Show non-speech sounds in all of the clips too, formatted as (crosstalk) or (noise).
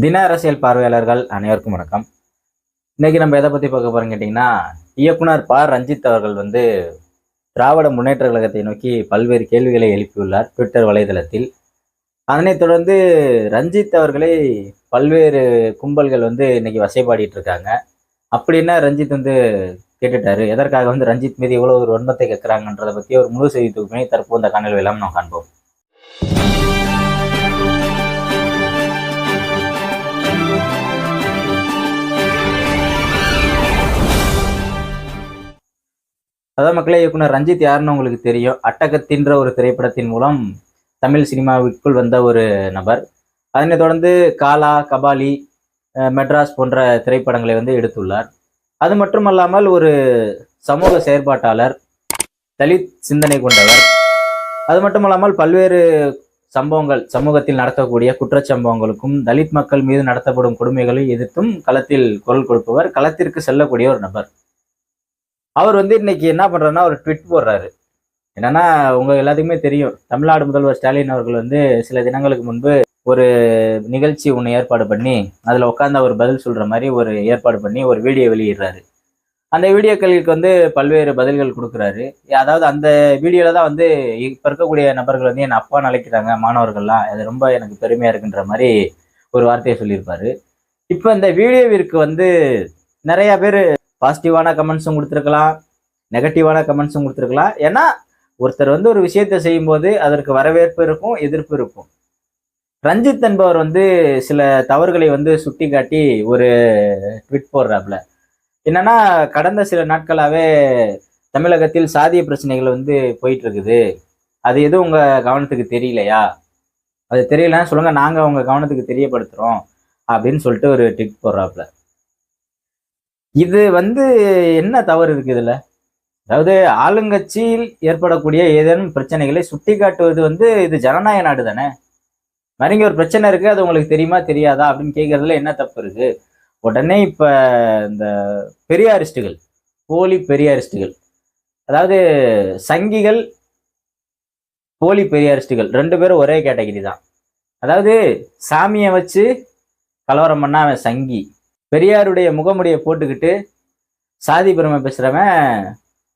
தின அரசியல் பார்வையாளர்கள் அனைவருக்கும் வணக்கம். இன்னைக்கு நம்ம எதை பத்தி பார்க்க போறோம் கேட்டிங்கன்னா இயக்குனர் ப. ரஞ்சித் அவர்கள் வந்து திராவிட முன்னேற்ற கழகத்தை நோக்கி பல்வேறு கேள்விகளை எழுப்பியுள்ளார் ட்விட்டர் வலைதளத்தில். அதனைத் தொடர்ந்து ரஞ்சித் அவர்களை பல்வேறு கும்பல்கள் வந்து இன்னைக்கு வசைப்பாடிட்டு இருக்காங்க. அப்படின்னா ரஞ்சித் வந்து கேட்டுட்டாரு? எதற்காக வந்து ரஞ்சித் மீது இவ்வளவு ஒரு வன்மத்தை கேட்கிறாங்கன்றதை பத்தி ஒரு முழு செய்தி தொகுப்பினை தற்போது அந்த காணொலி எல்லாம் நாம் காண்போம். அதான் மக்களே இயக்குனர் ரஞ்சித் யாருன்னு உங்களுக்கு தெரியும். அட்டகத்தின்ற ஒரு திரைப்படத்தின் மூலம் தமிழ் சினிமாவிற்குள் வந்த ஒரு நபர். அதனைத் தொடர்ந்து காலா கபாலி மெட்ராஸ் போன்ற திரைப்படங்களை வந்து எடுத்துள்ளார். அது மட்டுமல்லாமல் ஒரு சமூக செயற்பாட்டாளர் தலித் சிந்தனை கொண்டவர். அது மட்டுமல்லாமல் பல்வேறு சம்பவங்கள் சமூகத்தில் நடக்கக்கூடிய குற்றச்சம்பவங்களுக்கும் தலித் மக்கள் மீது நடத்தப்படும் கொடுமைகளை எதிர்த்தும் களத்தில் குரல் கொடுப்பவர் களத்திற்கு செல்லக்கூடிய ஒரு நபர். அவர் வந்து இன்னைக்கு என்ன பண்றாருன்னா ஒரு ட்விட் போடுறாரு. என்னன்னா உங்க எல்லாத்துக்குமே தெரியும் தமிழ்நாடு முதல்வர் ஸ்டாலின் அவர்கள் வந்து சில தினங்களுக்கு முன்பு ஒரு நிகழ்ச்சி ஒன்று ஏற்பாடு பண்ணி அதில் உட்காந்து அவர் பதில் சொல்கிற மாதிரி ஒரு ஏற்பாடு பண்ணி ஒரு வீடியோ வெளியிடுறாரு. அந்த வீடியோக்களுக்கு வந்து பல்வேறு பதில்கள் கொடுக்குறாரு. அதாவது அந்த வீடியோவில் தான் வந்து இப்போ இருக்கக்கூடிய நபர்கள் வந்து என் அப்பா அழைக்கிறாங்க மாணவர்கள்லாம். அது ரொம்ப எனக்கு பெருமையாக இருக்குன்ற மாதிரி ஒரு வார்த்தையை சொல்லியிருப்பாரு. இப்போ இந்த வீடியோவிற்கு வந்து நிறையா பேர் பாசிட்டிவான கமெண்ட்ஸும் கொடுத்துருக்கலாம் நெகட்டிவான கமெண்ட்ஸும் கொடுத்துருக்கலாம். ஏன்னா ஒருத்தர் வந்து ஒரு விஷயத்தை செய்யும்போது அதற்கு வரவேற்பு இருக்கும் எதிர்ப்பு இருக்கும். ரஞ்சித் என்பவர் வந்து சில தவறுகளை வந்து சுட்டி காட்டி ஒரு ட்விட் போடுறாப்புல. என்னன்னா கடந்த சில நாட்களாகவே தமிழகத்தில் சாதிய பிரச்சனைகள் வந்து போயிட்டு இருக்குது அது எதுவும் உங்கள் கவனத்துக்கு தெரியலையா? அது தெரியலன்னா சொல்லுங்கள் நாங்கள் உங்கள் கவனத்துக்கு தெரியப்படுத்துகிறோம் அப்படின்னு சொல்லிட்டு ஒரு ட்விட் போடுறாப்புல. இது வந்து என்ன தவறு இருக்கு இதுல? அதாவது ஆளுங்கட்சியில் ஏற்படக்கூடிய ஏதேனும் பிரச்சனைகளை சுட்டி காட்டுவது வந்து இது ஜனநாயக நாடு தானே? மறுங்க ஒரு பிரச்சனை இருக்கு அது உங்களுக்கு தெரியுமா தெரியாதா அப்படின்னு கேட்கறதுல என்ன தப்பு இருக்கு? உடனே இப்ப இந்த பெரியாரிஸ்டுகள் போலி பெரியாரிஸ்டுகள் அதாவது சங்கிகள் போலி பெரியாரிஸ்டுகள் ரெண்டு பேரும் ஒரே கேட்டகிரி தான். அதாவது சாமியை வச்சு கலவரம் பண்ணா அவன் சங்கி பெரியாருடைய முகமுடைய போட்டுக்கிட்டு சாதி பெருமை பேசுகிறவன்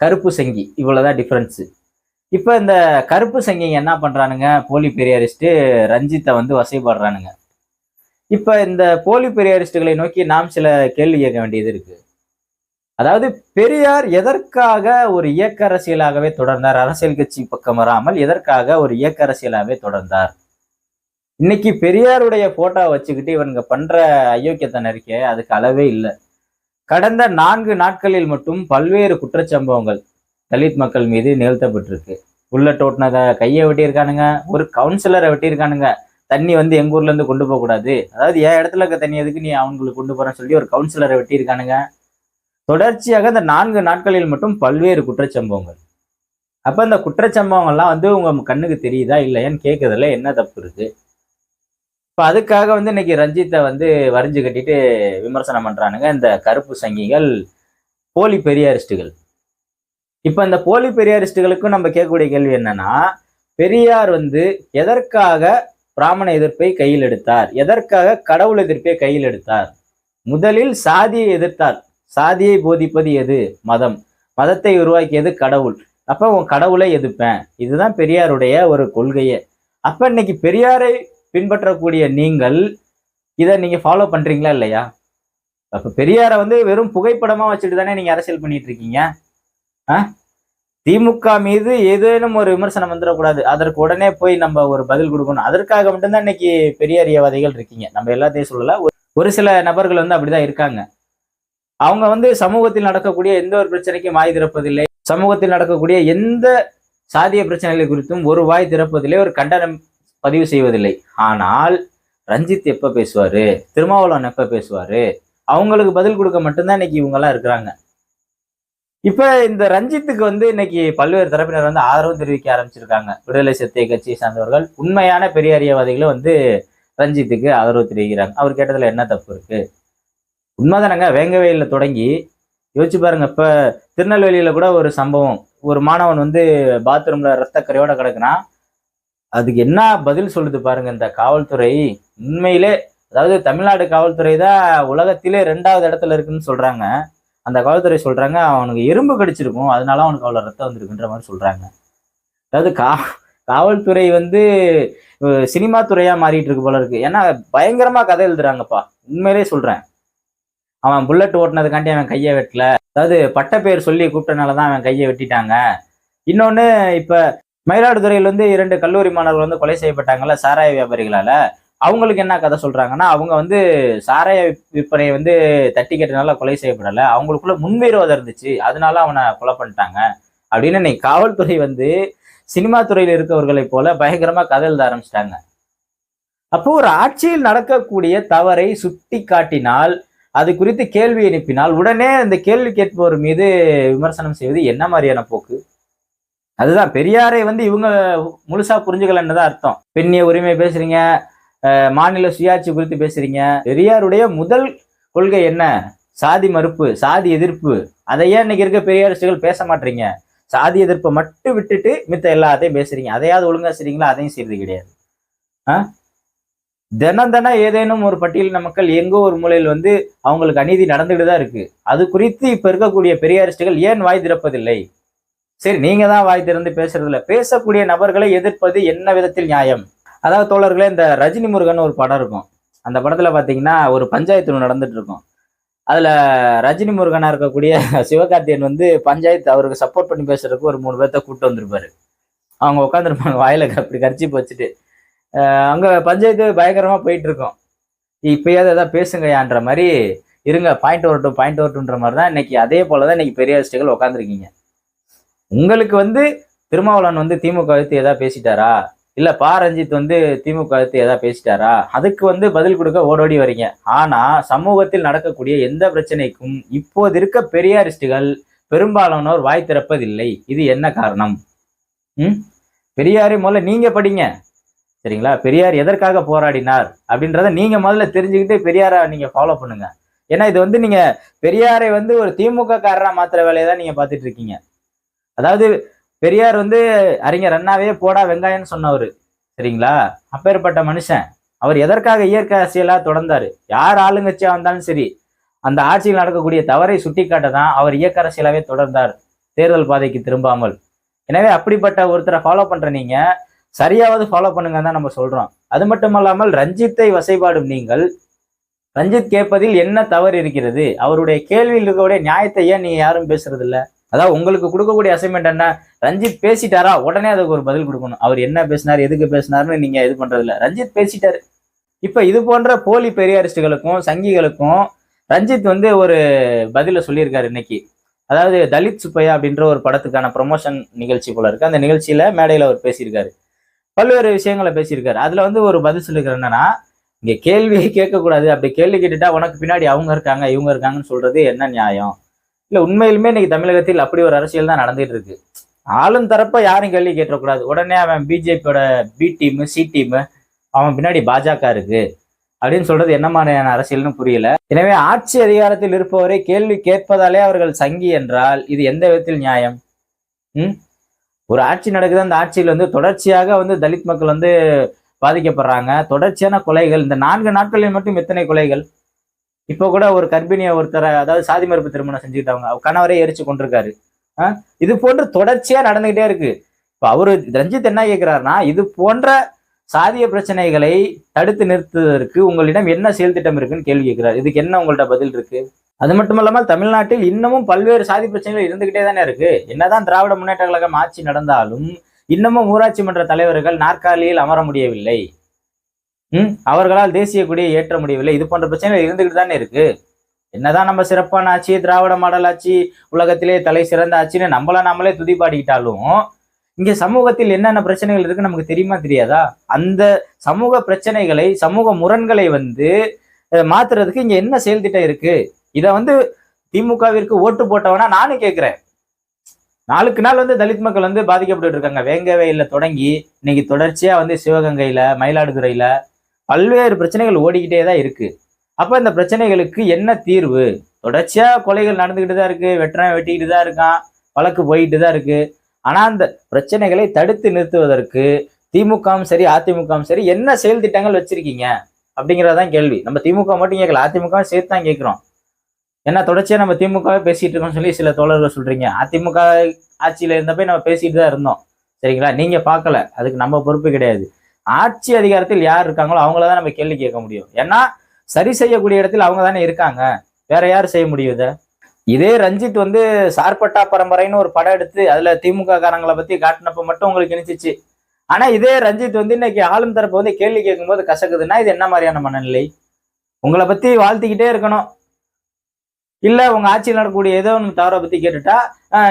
கருப்பு சங்கி. இவ்வளோதான் டிஃப்ரென்ஸு இப்போ இந்த கருப்பு சங்கிங்க என்ன பண்ணுறானுங்க போலி பெரியாரிஸ்ட்டு ரஞ்சித்தை வந்து வசைப்படுறானுங்க இப்போ இந்த போலி பெரியாரிஸ்ட்டுகளை நோக்கி நாம் சில கேள்வி கேட்க வேண்டியது இருக்கு. அதாவது பெரியார் எதற்காக ஒரு இயக்க அரசியலாகவே தொடர்ந்தார்? அரசியல் கட்சி பக்கம் வராமல் எதற்காக ஒரு இயக்க அரசியலாகவே தொடர்ந்தார்? இன்னைக்கு பெரியாருடைய போட்டோ வச்சுக்கிட்டு இவனுங்க பண்ற அயோக்கியத்தனம் இருக்கே அதுக்கு அளவே இல்லை. கடந்த நான்கு நாட்களில் மட்டும் பல்வேறு குற்றச்சம்பவங்கள் தலித் மக்கள் மீது நிகழ்த்தப்பட்டிருக்கு. உள்ள டோட்டினதை கையை வெட்டியிருக்கானுங்க ஒரு கவுன்சிலரை வெட்டியிருக்கானுங்க. தண்ணி வந்து எங்க ஊர்ல இருந்து கொண்டு போகக்கூடாது. அதாவது என் இடத்துல இருக்க தண்ணி எதுக்கு நீ அவங்களுக்கு கொண்டு போறேன்னு சொல்லி ஒரு கவுன்சிலரை வெட்டியிருக்கானுங்க. தொடர்ச்சியாக இந்த நான்கு நாட்களில் மட்டும் பல்வேறு குற்றச்சம்பவங்கள். அப்போ இந்த குற்றச்சம்பவங்கள்லாம் வந்து உங்க கண்ணுக்கு தெரியுதா இல்லையான்னு கேட்கறதுல என்ன தப்பு இருக்குது இப்போ அதுக்காக வந்து இன்னைக்கு ரஞ்சித்தை வந்து வரைஞ்சு கட்டிட்டு விமர்சனம் பண்ணுறானுங்க இந்த கருப்பு சங்கிகள் போலி பெரியாரிஸ்டுகள். இப்போ இந்த போலி பெரியாரிஸ்டுகளுக்கும் நம்ம கேட்கக்கூடிய கேள்வி என்னன்னா பெரியார் வந்து எதற்காக பிராமண எதிர்ப்பை கையில் எடுத்தார்? எதற்காக கடவுள் எதிர்ப்பை கையில் எடுத்தார்? முதலில் சாதியை எதிர்த்தார். சாதியை போதிப்பது எது? மதம். மதத்தை உருவாக்கியது கடவுள். அப்போ உன் கடவுளை எதிர்ப்பேன். இதுதான் பெரியாருடைய ஒரு கொள்கையே. அப்போ இன்னைக்கு பெரியாரை பின்பற்றக்கூடிய நீங்கள் இதை நீங்க ஃபாலோ பண்றீங்களா இல்லையா? அப்ப பெரியாரை வந்து வெறும் புகைப்படமா வச்சுட்டு தானே நீங்க அரசியல் பண்ணிட்டு இருக்கீங்க? ஆ? திமுக மீது ஏதேனும் ஒரு விமர்சனம் வந்துடக்கூடாது. அதற்கு உடனே போய் நம்ம ஒரு பதில் கொடுக்கணும். அதற்காக மட்டும்தான் இன்னைக்கு பெரியாரியவாதிகள் இருக்கீங்க. நம்ம எல்லாத்தையும் சொல்லல. ஒரு- ஒரு சில நபர்கள் வந்து அப்படிதான் இருக்காங்க. அவங்க வந்து சமூகத்தில் நடக்கக்கூடிய எந்த ஒரு பிரச்சனைக்கும் வாய் திறப்பதில்லை. சமூகத்தில் நடக்கக்கூடிய எந்த சாதிய பிரச்சனைகள் குறித்தும் ஒரு வாய் திறப்பதில்லை. ஒரு கண்டனம் பதிவு செய்வதில்லை. ஆனால் ரஞ்சித் எப்ப பேசுவாரு? திருமாவளவன் எப்ப பேசுவாரு? அவங்களுக்கு பதில் கொடுக்க மட்டும்தான் இன்னைக்கு இவங்க எல்லாம் இருக்கிறாங்க. இப்ப இந்த ரஞ்சித்துக்கு வந்து இன்னைக்கு பல்வேறு தரப்பினர் வந்து ஆதரவு தெரிவிக்க ஆரம்பிச்சிருக்காங்க. விடுதலை சிறுத்தை கட்சியை சார்ந்தவர்கள் உண்மையான பெரியாரியவாதிகளும் வந்து ரஞ்சித்துக்கு ஆதரவு தெரிவிக்கிறாங்க. அவர் கேட்டதுல என்ன தப்பு இருக்கு? உண்மைதானங்க வேங்கவேலில தொடங்கி. யோசிச்சு பாருங்க இப்ப திருநெல்வேலியில கூட ஒரு சம்பவம். ஒரு மாணவன் வந்து பாத்ரூம்ல ரத்தக்கரையோட கிடக்குனா அதுக்கு என்ன பதில் சொல்லுது பாருங்க இந்த காவல்துறை. உண்மையிலே அதாவது தமிழ்நாடு காவல்துறை தான் உலகத்திலே ரெண்டாவது இடத்துல இருக்குன்னு சொல்றாங்க. அந்த காவல்துறை சொல்றாங்க அவனுக்கு எறும்பு கடிச்சிருக்கும் அதனால அவனுக்கு அவ்வளோ ரத்தம் வந்திருக்குன்ற மாதிரி சொல்றாங்க. அதாவது கா காவல்துறை வந்து சினிமா துறையா மாறிட்டு இருக்கு போல இருக்கு. ஏன்னா பயங்கரமா கதை எழுதுறாங்கப்பா. உண்மையிலே சொல்றேன். அவன் புல்லட் ஓட்டுனதுக்காண்டி அவன் கையை வெட்டல. அதாவது பட்ட பேர் சொல்லி கூப்பிட்டனால தான் அவன் கையை வெட்டிட்டாங்க. இன்னொன்று இப்போ மயிலாடுதுறையில் வந்து இரண்டு கல்லூரி மாணவர்கள் வந்து கொலை செய்யப்பட்டாங்கல்ல சாராய வியாபாரிகளால. அவங்களுக்கு என்ன கதை சொல்றாங்கன்னா அவங்க வந்து சாராய விற்பனையை வந்து தட்டி கேட்டனால கொலை செய்யப்படல. அவங்களுக்குள்ள முன்விரோதம் இருந்துச்சு. அதனால அவனை கொலை பண்ணிட்டாங்க. அப்படின்னு இன்னைக்கு காவல்துறை வந்து சினிமா துறையில் இருக்கவர்களை போல பயங்கரமா கதை எழுத ஆரம்பிச்சிட்டாங்க. அப்போ ஒரு ஆட்சியில் நடக்கக்கூடிய தவறை சுட்டி காட்டினால் அது குறித்து கேள்வி எழுப்பினால் உடனே அந்த கேள்வி கேட்பவர் மீது விமர்சனம் செய்வது என்ன மாதிரியான போக்கு? அதுதான் பெரியாரை வந்து இவங்க முழுசா புரிஞ்சுக்கலன்னு தான் அர்த்தம். பெண்ணிய உரிமை பேசுறீங்க மாநில சுயாட்சி குறித்து பேசுறீங்க. பெரியாருடைய முதல் கொள்கை என்ன? சாதி மறுப்பு சாதி எதிர்ப்பு. அதை ஏன் இன்னைக்கு இருக்க பெரியாரிஸ்டுகள் பேச மாட்டீங்க சாதி எதிர்ப்பை மட்டும் விட்டுட்டு மித்த எல்லாத்தையும் பேசுறீங்க. அதையாவது ஒழுங்கா செய்றீங்களா? அதையும் செய்யறது கிடையாது. ஆ? தினம் தினம் ஏதேனும் ஒரு பட்டியலின மக்கள் எங்கோ ஒரு மூலையில் வந்து அவங்களுக்கு அநீதி நடந்துகிட்டு தான் இருக்கு. அது குறித்து இப்ப இருக்கக்கூடிய பெரியாரிஸ்டுகள் ஏன் வாய் திறப்பதில்லை? சரி நீங்க தான் வாய் திறந்து பேசுறதுல. பேசக்கூடிய நபர்களை எதிர்ப்பது என்ன விதத்தில் நியாயம்? அதாவது தோழர்களே இந்த ரஜினி முருகன் ஒரு படம் இருக்கும். அந்த படத்துல பாத்தீங்கன்னா ஒரு பஞ்சாயத்து நடந்துட்டு இருக்கும். அதுல ரஜினி முருகனா இருக்கக்கூடிய (laughs) சிவகார்த்தியன் வந்து பஞ்சாயத்து அவருக்கு சப்போர்ட் பண்ணி பேசுறதுக்கு ஒரு மூணு பேர்த்த கூட்டு வந்திருப்பாரு. அவங்க உட்காந்துருப்பாங்க வாயில அப்படி கரிச்சி வச்சுட்டு அங்க பஞ்சாயத்து பயங்கரமா போயிட்டு இருக்கோம். இப்பயாவது ஏதாவது பேசுங்கயான்ற மாதிரி இருங்க பாயிண்ட் வரட்டும் பாயிண்ட் வரட்டும்ன்ற மாதிரி தான் இன்னைக்கு அதே போலதான் இன்னைக்கு பெரியாரிஸ்டுகள் உட்காந்துருக்கீங்க உங்களுக்கு வந்து திருமாவளவன் வந்து திமுக எடுத்து ஏதாவது பேசிட்டாரா? இல்ல பா. ரஞ்சித் வந்து திமுக எடுத்து ஏதாவது பேசிட்டாரா? அதுக்கு வந்து பதில் கொடுக்க ஓடோடி வரீங்க. ஆனா சமூகத்தில் நடக்கக்கூடிய எந்த பிரச்சனைக்கும் இப்போது இருக்க பெரியாரிஸ்டுகள் பெரும்பாலானோர் வாய் திறப்பதில்லை. இது என்ன காரணம்? ம்? பெரியாரை முதல்ல நீங்க படிங்க. சரிங்களா? பெரியார் எதற்காக போராடினார் அப்படின்றத நீங்க முதல்ல தெரிஞ்சுக்கிட்டு பெரியாரை நீங்க ஃபாலோ பண்ணுங்க. ஏன்னா இது வந்து நீங்க பெரியாரை வந்து ஒரு திமுக காரரா மாத்திர வேலையை தான் நீங்க பார்த்துட்டு இருக்கீங்க. அதாவது பெரியார் வந்து அறிஞர் அண்ணாவே போடா வெங்காயம்னு சொன்னவர் சரிங்களா? அப்பேற்பட்ட மனுஷன். அவர் எதற்காக இயற்கை அரசியலா தொடர்ந்தாரு? யார் ஆளுங்கட்சியா வந்தாலும் சரி அந்த ஆட்சியில் நடக்கக்கூடிய தவறை சுட்டிக்காட்ட தான் அவர் இயக்க அரசியலாவே தொடர்ந்தார் தேர்தல் பாதைக்கு திரும்பாமல். எனவே அப்படிப்பட்ட ஒருத்தரை ஃபாலோ பண்ற நீங்க சரியாவது ஃபாலோ பண்ணுங்கன்னு தான் நம்ம சொல்றோம். அது மட்டுமல்லாமல் ரஞ்சித்தை வசைபாடும் நீங்கள் ரஞ்சித் கேட்பதில் என்ன தவறு இருக்கிறது? அவருடைய கேள்வியில் இருக்கக்கூடிய நியாயத்தை ஏன் நீ யாரும் பேசுறது இல்லை அதாவது உங்களுக்கு கொடுக்கக்கூடிய அசைன்மெண்ட் என்ன? ரஞ்சித் பேசிட்டாரா? உடனே அதுக்கு ஒரு பதில் கொடுக்கணும். அவர் என்ன பேசினார் எதுக்கு பேசினார்னு நீங்க இது பண்றது ரஞ்சித் பேசிட்டாரு. இப்ப இது போன்ற போலி பெரியாரிஸ்டுகளுக்கும் சங்கிகளுக்கும் ரஞ்சித் வந்து ஒரு பதில சொல்லியிருக்காரு இன்னைக்கு. அதாவது தலித் சுப்பையா அப்படின்ற ஒரு படத்துக்கான ப்ரொமோஷன் நிகழ்ச்சி போல இருக்கு. அந்த நிகழ்ச்சியில மேடையில் அவர் பேசியிருக்காரு. பல்வேறு விஷயங்களை பேசியிருக்காரு. அதுல வந்து ஒரு பதில் சொல்லிருக்காரு என்னன்னா இங்க கேள்வியை கேட்கக்கூடாது. அப்படி கேள்வி கேட்டுட்டா உனக்கு பின்னாடி அவங்க இருக்காங்க இவங்க இருக்காங்கன்னு சொல்றது என்ன நியாயம்? இல்ல உண்மையிலுமே இன்னைக்கு தமிழகத்தில் அப்படி ஒரு அரசியல் தான் நடந்துட்டு இருக்கு ஆளும் தரப்ப யாரும் கேள்வி கேட்டக்கூடாது உடனே அவன் பிஜேபியோட பி டீம் சி டீம் அவன் பின்னாடி பாஜக இருக்கு. அப்படின்னு சொல்றது என்ன மாதிரியான அரசியல்னு புரியல. எனவே ஆட்சி அதிகாரத்தில் இருப்பவரை கேள்வி கேட்பதாலே அவர்கள் சங்கி என்றால் இது எந்த விதத்தில் நியாயம்? ம்? ஒரு ஆட்சி நடக்குது அந்த ஆட்சியில் வந்து தொடர்ச்சியாக வந்து தலித் மக்கள் வந்து பாதிக்கப்படுறாங்க. தொடர்ச்சியான கொலைகள் இந்த நான்கு நாட்களில் மட்டும் எத்தனை கொலைகள்? இப்போ கூட ஒரு கர்ப்பிணியை ஒருத்தரை அதாவது சாதி மறுப்பு திருமணம் செஞ்சுக்கிட்டவங்க அவர் கணவரே எரிச்சு கொண்டிருக்காரு. இது போன்று தொடர்ச்சியா நடந்துகிட்டே இருக்கு. இப்போ அவரு ரஞ்சித் என்ன கேட்கிறாருன்னா இது போன்ற சாதிய பிரச்சனைகளை தடுத்து நிறுத்துவதற்கு உங்களிடம் என்ன செயல் திட்டம் இருக்குன்னு கேள்வி கேட்கிறார் இதுக்கு என்ன உங்கள்ட்ட பதில் இருக்கு? அது மட்டும் இல்லாமல் தமிழ்நாட்டில் இன்னமும் பல்வேறு சாதி பிரச்சனைகள் இருந்துகிட்டே தானே இருக்கு. என்னதான் திராவிட முன்னேற்ற கழகம் ஆட்சி நடந்தாலும் இன்னமும் ஊராட்சி மன்ற தலைவர்கள் நாற்காலியில் அமர முடியவில்லை. அவர்களால் தேசிய கொடியை ஏற்ற முடியவில்லை. இது போன்ற பிரச்சனைகள் இருந்துகிட்டு தானே இருக்கு. என்னதான் நம்ம சிறப்பான ஆட்சி திராவிட மாடல் ஆட்சி உலகத்திலே தலை சிறந்த ஆட்சின்னு நம்மள நாமளே துதிப்பாடிக்கிட்டாலும் இங்க சமூகத்தில் என்னென்ன பிரச்சனைகள் இருக்கு நமக்கு தெரியுமா தெரியாதா? அந்த சமூக பிரச்சனைகளை சமூக முரண்களை வந்து மாத்துறதுக்கு இங்க என்ன செயல் திட்டம் இருக்கு? இதை வந்து திமுகவிற்கு ஓட்டு போட்டவனா நானும் கேட்கிறேன் நாளுக்கு நாள் வந்து தலித் மக்கள் வந்து பாதிக்கப்பட்டு இருக்காங்க. வேங்கவையில தொடங்கி இன்னைக்கு தொடர்ச்சியா வந்து சிவகங்கையில மயிலாடுதுறையில பல்வேறு பிரச்சனைகள் ஓடிக்கிட்டே தான் இருக்குது அப்போ இந்த பிரச்சனைகளுக்கு என்ன தீர்வு? தொடர்ச்சியாக கொலைகள் நடந்துக்கிட்டு தான் இருக்கு. வெட்டுறன் வெட்டிக்கிட்டு தான் இருக்கான். வழக்கு போயிட்டு தான் இருக்கு. ஆனால் அந்த பிரச்சனைகளை தடுத்து நிறுத்துவதற்கு திமுகவும் சரி அதிமுகவும் சரி என்ன செயல் திட்டங்கள் வச்சுருக்கீங்க? அப்படிங்கிறதான் கேள்வி. நம்ம திமுக மட்டும் கேட்கல. அதிமுகவும் சேர்த்து தான் கேட்குறோம். ஏன்னா தொடர்ச்சியாக நம்ம திமுகவே பேசிகிட்டு இருக்கோம்னு சொல்லி சில தோழர்கள் சொல்கிறீங்க அதிமுக ஆட்சியில் இருந்தப்போ நம்ம பேசிகிட்டு தான் இருந்தோம். சரிங்களா? நீங்கள் பார்க்கல. அதுக்கு நம்ம பொறுப்பு கிடையாது. ஆட்சி அதிகாரத்தில் யார் இருக்காங்களோ அவங்கள தான் நம்ம கேள்வி கேட்க முடியும். ஏன்னா சரி செய்யக்கூடிய இடத்தில் அவங்க தானே இருக்காங்க. வேற யார் செய்ய முடியுது இதே ரஞ்சித் வந்து சார்பட்டா பரம்பரைன்னு ஒரு படம் எடுத்து அதுல திமுக காரங்களை பத்தி காட்டினப்ப மட்டும் உங்களுக்கு இனிச்சிச்சு. ஆனா இதே ரஞ்சித் வந்து இன்னைக்கு ஆளும் தரப்பு வந்து கேள்வி கேட்கும்போது கசக்குதுன்னா இது என்ன மாதிரியான மனநிலை? உங்களை பத்தி வாழ்த்திக்கிட்டே இருக்கணும். இல்ல உங்க ஆட்சியில் நடக்கக்கூடிய ஏதோ ஒன்று தவறை பத்தி கேட்டுட்டா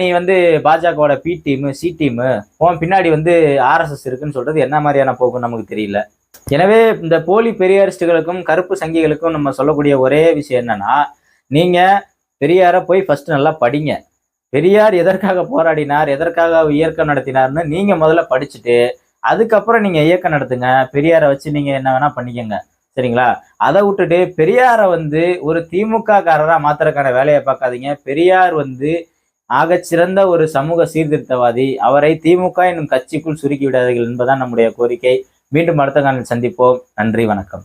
நீ வந்து பாஜகவோட பி டீமு சி டீமு உன் பின்னாடி வந்து ஆர்எஸ்எஸ் இருக்குன்னு சொல்றது என்ன மாதிரியான போக்கும் நமக்கு தெரியல. எனவே இந்த போலி பெரியாரிஸ்டுகளுக்கும் கருப்பு சங்கிகளுக்கும் நம்ம சொல்லக்கூடிய ஒரே விஷயம் என்னன்னா நீங்க பெரியாரை போய் ஃபர்ஸ்ட் நல்லா படிங்க. பெரியார் எதற்காக போராடினார் எதற்காக இயக்கம் நடத்தினார்னு நீங்க முதல்ல படிச்சுட்டு அதுக்கப்புறம் நீங்க இயக்கம் நடத்துங்க. பெரியாரை வச்சு நீங்க என்ன வேணா பண்ணிக்கங்க. சரிங்களா? அதை விட்டுட்டு பெரியாரை வந்து ஒரு திமுக காரராக மாத்துறதுக்கான வேலையை பார்க்காதீங்க. பெரியார் வந்து ஆகச்சிறந்த ஒரு சமூக சீர்திருத்தவாதி. அவரை திமுக என்னும் கட்சிக்குள் சுருக்கி விடாதீர்கள் என்பதுதான் நம்முடைய கோரிக்கை. மீண்டும் அடுத்த காலில் சந்திப்போம். நன்றி வணக்கம்.